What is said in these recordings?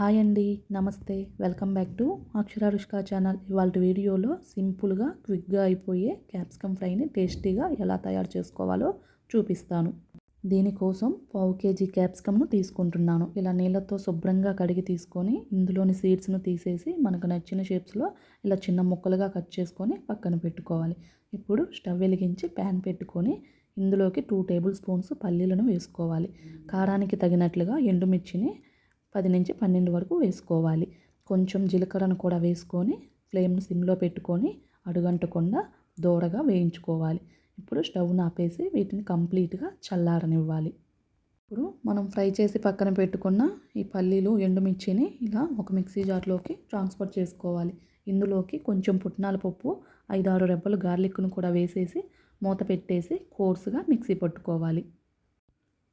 Hi అండి నమస్తే. Welcome back to అక్షరారుష్క ఛానల్. ఇవాళ వీడియోలో సింపుల్గా క్విక్గా అయిపోయే క్యాప్సికమ్ ఫ్రైని టేస్టీగా ఎలా తయారు చేసుకోవాలో చూపిస్తాను. దీనికోసం పావు కేజీ క్యాప్సికమ్ను తీసుకుంటున్నాను. ఇలా నీళ్ళతో శుభ్రంగా కడిగి తీసుకొని ఇందులోని సీడ్స్ను తీసేసి మనకు నచ్చిన షేప్స్లో ఇలా చిన్న ముక్కలుగా కట్ చేసుకొని పక్కన పెట్టుకోవాలి. ఇప్పుడు స్టవ్ వెలిగించి ప్యాన్ పెట్టుకొని ఇందులోకి టూ టేబుల్ స్పూన్స్ పల్లీలను వేసుకోవాలి. కారానికి తగినట్లుగా ఎండుమిర్చిని పది నుంచి పన్నెండు వరకు వేసుకోవాలి. కొంచెం జీలకర్రను కూడా వేసుకొని ఫ్లేమ్ను సిమ్లో పెట్టుకొని అడుగంటకుండా దూరగా వేయించుకోవాలి. ఇప్పుడు స్టవ్ను ఆపేసి వీటిని కంప్లీట్గా చల్లారనివ్వాలి. ఇప్పుడు మనం ఫ్రై చేసి పక్కన పెట్టుకున్న ఈ పల్లీలు ఎండుమిర్చిని ఇలా ఒక మిక్సీ జార్లోకి ట్రాన్స్ఫర్ చేసుకోవాలి. ఇందులోకి కొంచెం పుట్నాల పప్పు ఐదారు రెబ్బలు గార్లిక్ను కూడా వేసేసి మూత పెట్టేసి కోర్సుగా మిక్సీ పట్టుకోవాలి.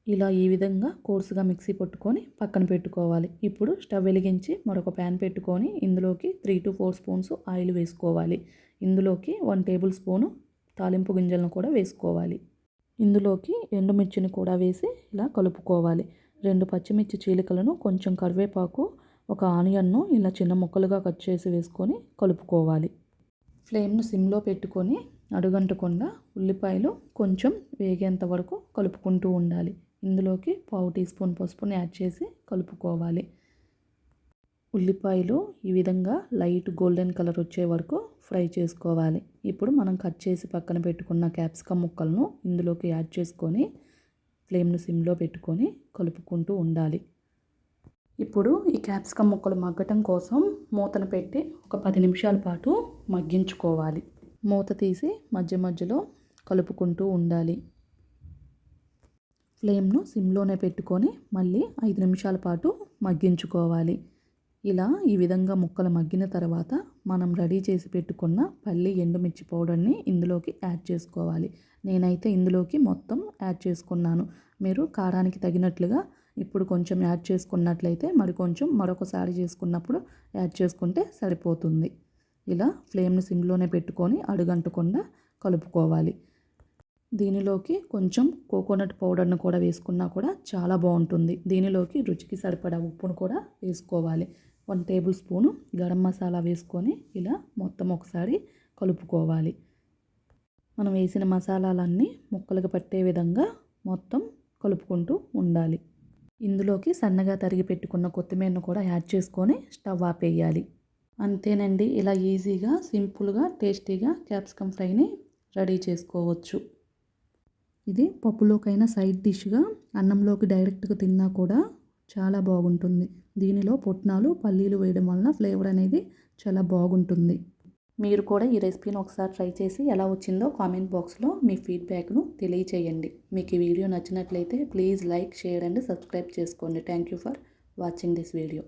ఇలా ఈ విధంగా కోర్సుగా మిక్సీ పట్టుకొని పక్కన పెట్టుకోవాలి. ఇప్పుడు స్టవ్ వెలిగించి మరొక ప్యాన్ పెట్టుకొని ఇందులోకి three to four spoons oil వేసుకోవాలి. ఇందులోకి వన్ టేబుల్ స్పూను తాలింపు గింజలను కూడా వేసుకోవాలి. ఇందులోకి ఎండుమిర్చిని కూడా వేసి ఇలా కలుపుకోవాలి. రెండు పచ్చిమిర్చి చీలికలను కొంచెం కరివేపాకు ఒక ఆనియన్ను ఇలా చిన్న ముక్కలుగా కట్ చేసి వేసుకొని కలుపుకోవాలి. ఫ్లేమ్ను సిమ్లో పెట్టుకొని అడుగంటకుండా ఉల్లిపాయలు కొంచెం వేగేంత వరకు కలుపుకుంటూ ఉండాలి. ఇందులోకి పావు టీ స్పూన్ పసుపుని యాడ్ చేసి కలుపుకోవాలి. ఉల్లిపాయలు ఈ విధంగా లైట్ గోల్డెన్ కలర్ వచ్చే వరకు ఫ్రై చేసుకోవాలి. ఇప్పుడు మనం కట్ చేసి పక్కన పెట్టుకున్న క్యాప్సికమ్ ముక్కలను ఇందులోకి యాడ్ చేసుకొని ఫ్లేమ్ను సిమ్లో పెట్టుకొని కలుపుకుంటూ ఉండాలి. ఇప్పుడు ఈ క్యాప్సికమ్ ముక్కలు మగ్గటం కోసం మూతను పెట్టి ఒక పది నిమిషాల పాటు మగ్గించుకోవాలి. మూత తీసి మధ్య మధ్యలో కలుపుకుంటూ ఉండాలి. ఫ్లేమ్ను సిమ్లోనే పెట్టుకొని మళ్ళీ ఐదు నిమిషాల పాటు మగ్గించుకోవాలి. ఇలా ఈ విధంగా ముక్కలు మగ్గిన తర్వాత మనం రెడీ చేసి పెట్టుకున్న పల్లి ఎండుమిర్చి పౌడర్ని ఇందులోకి యాడ్ చేసుకోవాలి. నేనైతే ఇందులోకి మొత్తం యాడ్ చేసుకున్నాను. మీరు కారానికి తగినట్లుగా ఇప్పుడు కొంచెం యాడ్ చేసుకున్నట్లయితే మరి కొంచెం మరొకసారి చేసుకున్నప్పుడు యాడ్ చేసుకుంటే సరిపోతుంది. ఇలా ఫ్లేమ్ని సిమ్లోనే పెట్టుకొని అడుగంటకుండా కలుపుకోవాలి. దీనిలోకి కొంచెం కోకోనట్ పౌడర్ను కూడా వేసుకున్నా కూడా చాలా బాగుంటుంది. దీనిలోకి రుచికి సరిపడా ఉప్పును కూడా వేసుకోవాలి. One table spoon garam masala వేసుకొని ఇలా మొత్తం ఒకసారి కలుపుకోవాలి. మనం వేసిన మసాలాలన్నీ ముక్కలకు పట్టే విధంగా మొత్తం కలుపుకుంటూ ఉండాలి. ఇందులోకి సన్నగా తరిగి పెట్టుకున్న కొత్తిమీరను కూడా యాడ్ చేసుకొని స్టవ్ ఆపేయాలి. అంతేనండి ఇలా ఈజీగా సింపుల్గా టేస్టీగా క్యాప్సికమ్ ఫ్రైని రెడీ చేసుకోవచ్చు. ఇది పప్పులోకైనా సైడ్ డిష్గా అన్నంలోకి డైరెక్ట్గా తిన్నా కూడా చాలా బాగుంటుంది. దీనిలో పుట్నాలు పల్లీలు వేయడం వలన ఫ్లేవర్ అనేది చాలా బాగుంటుంది. మీరు కూడా ఈ రెసిపీని ఒకసారి ట్రై చేసి ఎలా వచ్చిందో కామెంట్ బాక్స్లో మీ ఫీడ్బ్యాక్ను తెలియచేయండి. మీకు ఈ వీడియో నచ్చినట్లయితే please like share and subscribe చేసుకోండి. Thank you for watching this video.